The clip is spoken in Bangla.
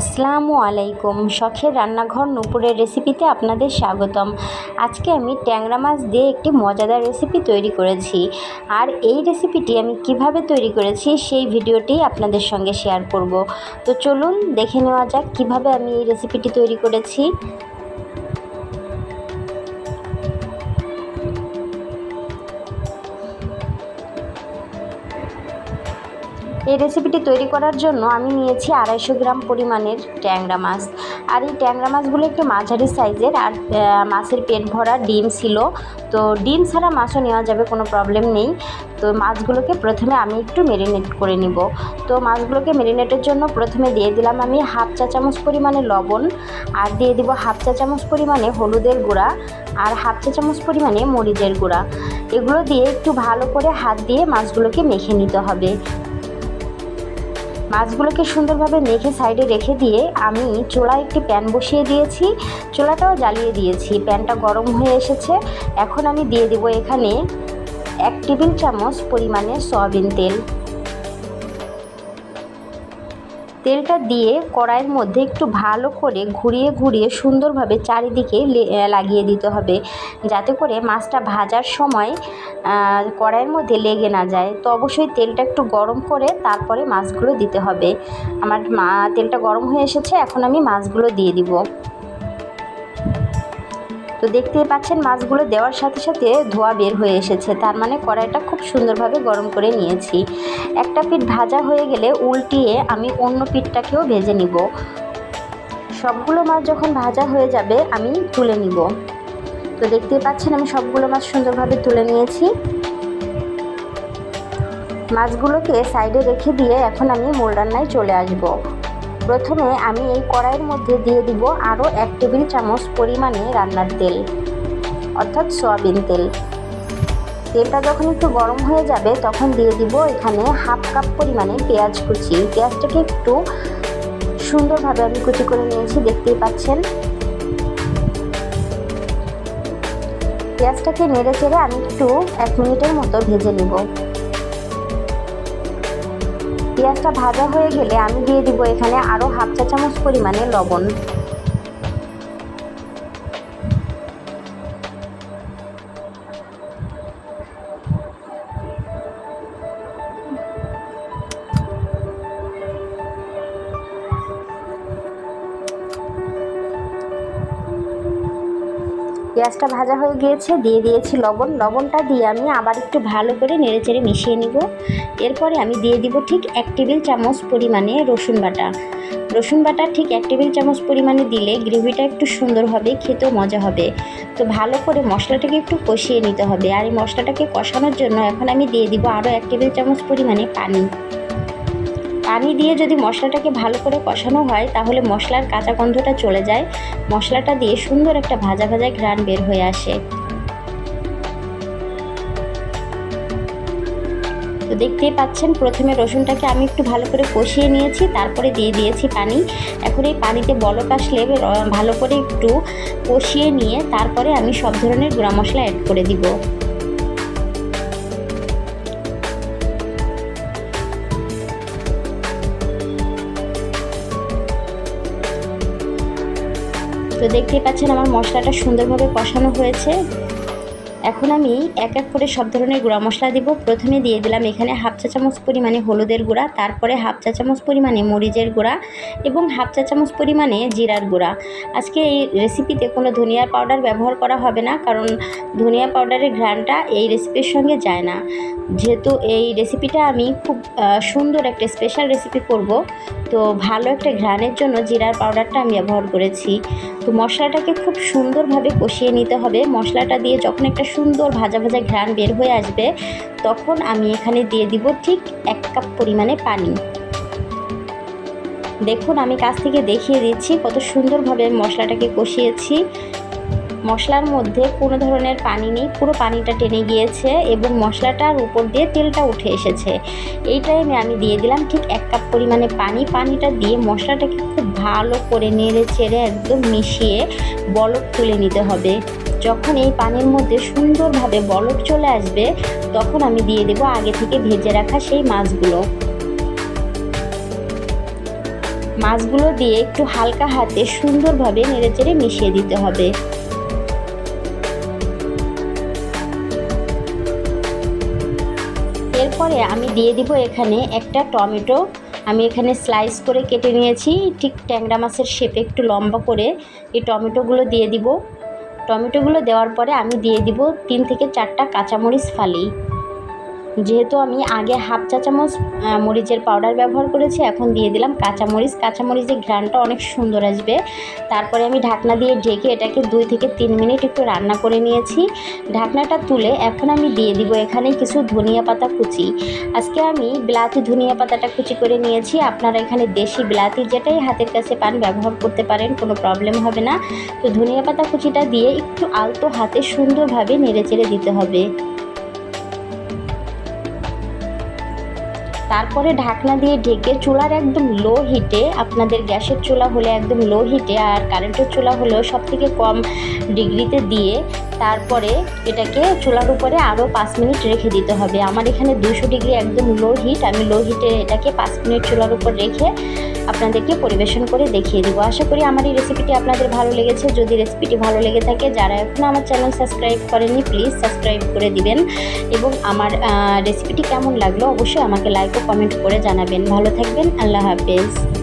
আসসালামু আলাইকুম। শখের রান্নাঘর নুপুরের রেসিপিতে আপনাদের স্বাগতম। আজকে আমি ট্যাংরা মাছ দিয়ে একটি মজাদার রেসিপি তৈরি করেছি। আর এই রেসিপিটি আমি কীভাবে তৈরি করেছি সেই ভিডিওটি আপনাদের সঙ্গে শেয়ার করব। তো চলুন দেখে নেওয়া যাক কীভাবে আমি এই রেসিপিটি তৈরি করেছি। এই রেসিপিটি তৈরি করার জন্য আমি নিয়েছি আড়াইশো গ্রাম পরিমাণের ট্যাংরা মাছ। আর এই ট্যাংরা মাছগুলো একটু মাঝারি সাইজের আর মাছের পেট ভরা ডিম ছিল। তো ডিম ছাড়া মাছও নেওয়া যাবে, কোনো প্রবলেম নেই। তো মাছগুলোকে প্রথমে আমি একটু মেরিনেট করে নিব। তো মাছগুলোকে মেরিনেটের জন্য প্রথমে দিয়ে দিলাম আমি হাফ চা চামচ পরিমাণে লবণ। আর দিয়ে দিব হাফ চা চামচ পরিমাণে হলুদের গুঁড়া। আর হাফ চা চামচ পরিমাণে মরিচের গুঁড়া। এগুলো দিয়ে একটু ভালো করে হাত দিয়ে মাছগুলোকে মেখে নিতে হবে। মাছগুলোকে সুন্দরভাবে মেখে সাইডে রেখে দিয়ে আমি চোলায় একটি প্যান বসিয়ে দিয়েছি, চোলাটাও জ্বালিয়ে দিয়েছি। প্যানটা গরম হয়ে এসেছে। এখন আমি দিয়ে দেবো এখানে এক টেবিল চামচ পরিমাণে সয়াবিন তেল। তেলটা দিয়ে কড়াইয়ের মধ্যে একটু ভালো করে ঘুরিয়ে ঘুরিয়ে সুন্দরভাবে চারিদিকে লাগিয়ে দিতে হবে। যাতে করে মাছটা ভাজার সময় কড়াইয়ের মধ্যে লেগে না যায়। তো অবশ্যই তেলটা একটু গরম করে তারপরে মাছগুলো দিতে হবে। আমার মা তেলটা গরম হয়ে এসেছে, এখন আমি মাছগুলো দিয়ে দিব। তো দেখতেই পাচ্ছেন, মাছগুলো দেওয়ার সাথে সাথে ধোয়া বের হয়ে এসেছে। তার মানে কড়াইটা খুব সুন্দরভাবে গরম করে নিয়েছি। একটা পিঠ ভাজা হয়ে গেলে উল্টিয়ে আমি অন্য পিঠটাকেও ভেজে নিব। সবগুলো মাছ যখন ভাজা হয়ে যাবে, আমি তুলে নিব। তো দেখতেই পাচ্ছেন, আমি সবগুলো মাছ সুন্দরভাবে তুলে নিয়েছি। মাছগুলোকে সাইডে রেখে দিয়ে এখন আমি মূল রান্নায় চলে আসব। প্রথমে আমি এই কড়াইয়ের মধ্যে দিয়ে দিব আরও এক টেবিল চামচ পরিমাণে রান্নার তেল, অর্থাৎ সয়াবিন তেল। তেলটা যখন একটু গরম হয়ে যাবে, তখন দিয়ে দিব এখানে হাফ কাপ পরিমাণে পেঁয়াজ কুচি। পেঁয়াজটাকে একটু সুন্দরভাবে আমি কুচি করে নিয়েছি, দেখতেই পাচ্ছেন। পেঁয়াজটাকে নেড়ে চেড়ে আমি একটু এক মিনিটের মতো ভেজে নিব। পেঁয়াজটা ভাজা হয়ে গেলে আমি দিয়ে দিব এখানে আরও হাফ চা চামচ পরিমাণে লবণ। পেঁয়াজটা ভাজা হয়ে গিয়েছে, দিয়ে দিয়েছি লবণ। লবণটা দিয়ে আমি আবার একটু ভালো করে নেড়েচেড়ে মিশিয়ে নিব। এরপরে আমি দিয়ে দিব ঠিক এক টেবিল চামচ পরিমাণে রসুন বাটা। রসুন বাটা ঠিক এক টেবিল চামচ পরিমাণে দিলে গ্রেভিটা একটু সুন্দর হবে, খেতেও মজা হবে। তো ভালো করে মশলাটাকে একটু কষিয়ে নিতে হবে। আর এই মশলাটাকে কষানোর জন্য এখন আমি দিয়ে দিব আরও এক টেবিল চামচ পরিমাণে পানি। পানি দিয়ে যদি মশলাটাকে ভালো করে কষানো হয়, তাহলে মশলার কাঁচা গন্ধটা চলে যায়। মশলাটা দিয়ে সুন্দর একটা ভাজা ভাজা ঘ্রাণ বের হয়ে আসে। তো দেখতেই পাচ্ছেন, প্রথমে রসুনটাকে আমি একটু ভালো করে কষিয়ে নিয়েছি, তারপরে দিয়ে দিয়েছি পানি। এখন এই পানিতে বলক আসলে ভালো করে একটু কষিয়ে নিয়ে তারপরে আমি সব ধরনের গুঁড়া মশলা অ্যাড করে দিব। তো দেখতেই পাচ্ছেন আমার মশলাটা সুন্দরভাবে কষানো হয়েছে। এখন আমি এক এক করে সব ধরনের গুঁড়া মশলা দিব। প্রথমে দিয়ে দিলাম এখানে হাফ চা চামচ পরিমাণে হলুদের গুঁড়া, তারপরে হাফ চা চামচ পরিমাণে মরিচের গুঁড়া এবং হাফ চা চামচ পরিমাণে জিরার গুঁড়া। আজকে এই রেসিপিতে কোনো ধনিয়ার পাউডার ব্যবহার করা হবে না, কারণ ধনিয়া পাউডারের ঘ্রাণটা এই রেসিপির সঙ্গে যায় না। যেহেতু এই রেসিপিটা আমি খুব সুন্দর একটা স্পেশাল রেসিপি করব, তো ভালো একটা ঘ্রাণের জন্য জিরার পাউডারটা আমি ব্যবহার করেছি। মশলাটাকে খুব সুন্দরভাবে কষিয়ে নিতে হবে। মশলাটা দিয়ে যখন একটা সুন্দর ভাজা ভাজা ঘ্রাণ বের হয়ে আসবে, তখন আমি এখানে দিয়ে দিব ঠিক এক কাপ পরিমাণে পানি। দেখুন আমি কাছ থেকে দেখিয়ে দিচ্ছি কত সুন্দরভাবে মশলাটাকে কষিয়েছি। মশলার মধ্যে কোনো ধরনের পানি নেই, পুরো পানিটা টেনে গিয়েছে এবং মশলাটার উপর দিয়ে তেলটা উঠে এসেছে। এই টাইমে আমি দিয়ে দিলাম ঠিক এক কাপ পরিমাণে পানি। পানিটা দিয়ে মশলাটাকে খুব ভালো করে নেড়ে চেড়ে একদম মিশিয়ে বলক তুলে নিতে হবে। যখন এই পানির মধ্যে সুন্দরভাবে বলক চলে আসবে, তখন আমি দিয়ে দেবো আগে থেকে ভেজে রাখা সেই মাছগুলো। মাছগুলো দিয়ে একটু হালকা হাতে সুন্দরভাবে নেড়েচেড়ে মিশিয়ে দিতে হবে। এরপরে আমি দিয়ে দিব এখানে একটা টমেটো। আমি এখানে স্লাইস করে কেটে নিয়েছি। ঠিক ট্যাংরা মাছের শেপে একটু লম্বা করে এই টমেটোগুলো দিয়ে দিব। টমেটোগুলো দেওয়ার পরে আমি দিয়ে দিব তিন থেকে চারটা কাঁচামরিচ ফালি। যেহেতু আমি আগে হাফ চা চামচ মরিচের পাউডার ব্যবহার করেছি, এখন দিয়ে দিলাম কাঁচামরিচ। কাঁচামরিচের ঘ্রানটা অনেক সুন্দর আসবে। তারপরে আমি ঢাকনা দিয়ে ঢেকে এটাকে দুই থেকে তিন মিনিট একটু রান্না করে নিয়েছি। ঢাকনাটা তুলে এখন আমি দিয়ে দিব এখানে কিছু ধনিয়া পাতা কুচি। আজকে আমি বিলাতি ধনিয়া পাতাটা কুচি করে নিয়েছি। আপনারা এখানে দেশি বিলাতি যেটাই হাতের কাছে পান ব্যবহার করতে পারেন, কোনো প্রবলেম হবে না। তো ধনিয়া পাতা কুচিটা দিয়ে একটু আলতো হাতে সুন্দরভাবে নেড়ে চেড়ে দিতে হবে। তারপরে ঢাকনা দিয়ে ঢেকে চুলার একদম লো হিটে আপনাদের গ্যাসের চুলা হলে একদম লো হিটে আর কারেন্টের চুলা হলেও সব থেকে কম ডিগ্রিতে দিয়ে তারপরে এটাকে চুলার উপরে আরও পাঁচ মিনিট রেখে দিতে হবে। আমার এখানে দুশো ডিগ্রি একদম লো হিট আমি লো হিটে এটাকে পাঁচ মিনিট চুলার উপর রেখে আপনাদেরকে পরিবেশন করে দেখিয়ে দেবো। আশা করি আমার এই রেসিপিটি আপনাদের ভালো লেগেছে। যদি রেসিপিটি ভালো লেগে থাকে, যারা এখনও আমার চ্যানেল সাবস্ক্রাইব করেনি প্লিজ সাবস্ক্রাইব করে দিবেন এবং আমার রেসিপিটি কেমন লাগল অবশ্যই আমাকে লাইক কমেন্ট করে জানাবেন। ভালো থাকবেন আল্লাহ হাফেজ।